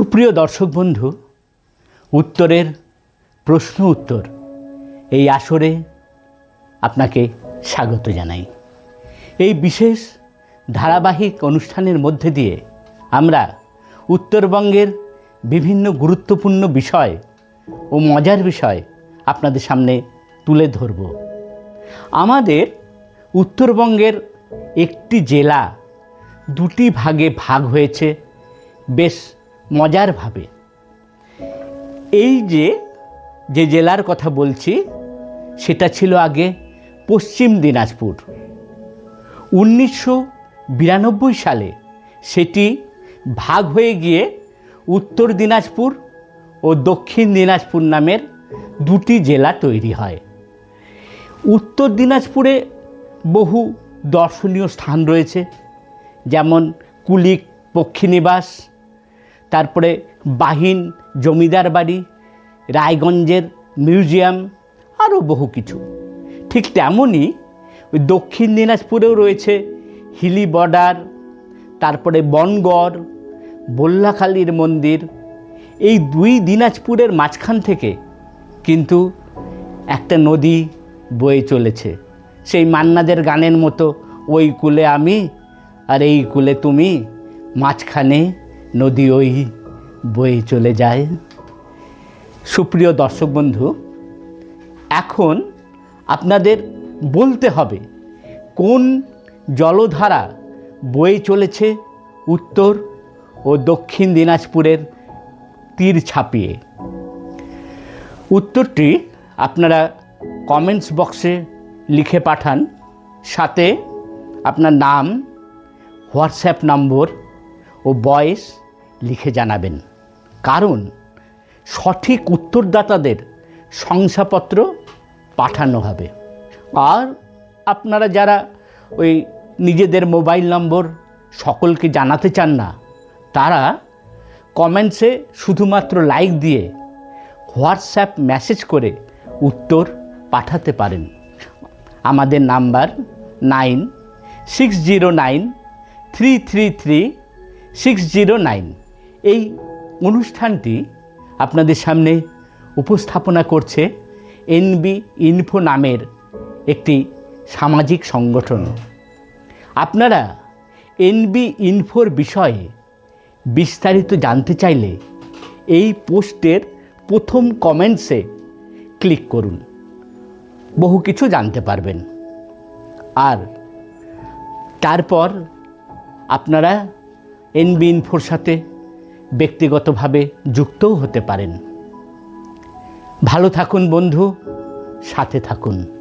সুপ্রিয় দর্শক বন্ধু, উত্তরের প্রশ্ন উত্তর এই আসরে আপনাকে স্বাগত জানাই। এই বিশেষ ধারাবাহিক অনুষ্ঠানের মধ্যে দিয়ে আমরা উত্তরবঙ্গের বিভিন্ন গুরুত্বপূর্ণ বিষয় ও মজার বিষয় আপনাদের সামনে তুলে ধরব। আমাদের উত্তরবঙ্গের একটি জেলা দুটি ভাগে ভাগ হয়েছে, বেশ মজারভাবে এই যে যে জেলার কথা বলছি, সেটা ছিল আগে পশ্চিম দিনাজপুর। উনিশশো বিরানব্বই সালে সেটি ভাগ হয়ে গিয়ে উত্তর দিনাজপুর ও দক্ষিণ দিনাজপুর নামের দুটি জেলা তৈরি হয়। উত্তর দিনাজপুরে বহু দর্শনীয় স্থান রয়েছে, যেমন কুলিক পক্ষীনিবাস তারপরে বাহিন জমিদার বাড়ি, রায়গঞ্জের মিউজিয়াম আরও বহু কিছু। ঠিক তেমনই ওই দক্ষিণ দিনাজপুরেও রয়েছে হিলি বর্ডার, তারপরে বনগড় বল্লাখালীর মন্দির। এই দুই দিনাজপুরের মাঝখান থেকে কিন্তু একটা নদী বয়ে চলেছে। সেই মান্নাদের গানের মতো, ওই কূলে আমি আর এই কূলে তুমি মাঝখানে নদী ওই বয়ে চলে যায়। সুপ্রিয় দর্শক বন্ধু, এখন আপনাদের বলতে হবে, কোন জলধারা বয়ে চলেছে উত্তর ও দক্ষিণ দিনাজপুরের তীর ছাপিয়ে? উত্তরটি আপনারা কমেন্টস বক্সে লিখে পাঠান, সাথে আপনার নাম, হোয়াটসঅ্যাপ নম্বর ও বয়েস লিখে জানাবেন। কারণ সঠিক উত্তরদাতাদের শংসাপত্র পাঠানো হবে। আর আপনারা যারা ওই নিজেদের মোবাইল নম্বর সকলকে জানাতে চান না, তারা কমেন্টসে শুধুমাত্র লাইক দিয়ে হোয়াটসঅ্যাপ মেসেজ করে উত্তর পাঠাতে পারেন। আমাদের number nine six zero nine three three three six zero nine. এই অনুষ্ঠানটি আপনাদের সামনে উপস্থাপনা করছে এনবি ইনফো নামের একটি সামাজিক সংগঠন। আপনারা এনবি ইনফোর বিষয়ে বিস্তারিত জানতে চাইলে এই পোস্টের প্রথম কমেন্টসে ক্লিক করুন। বহু কিছু জানতে পারবেন। আর তারপর আপনারা এনবি ইনফোর সাথে ব্যক্তিগতভাবে যুক্তও হতে পারেন। ভালো থাকুন বন্ধু সাথে থাকুন।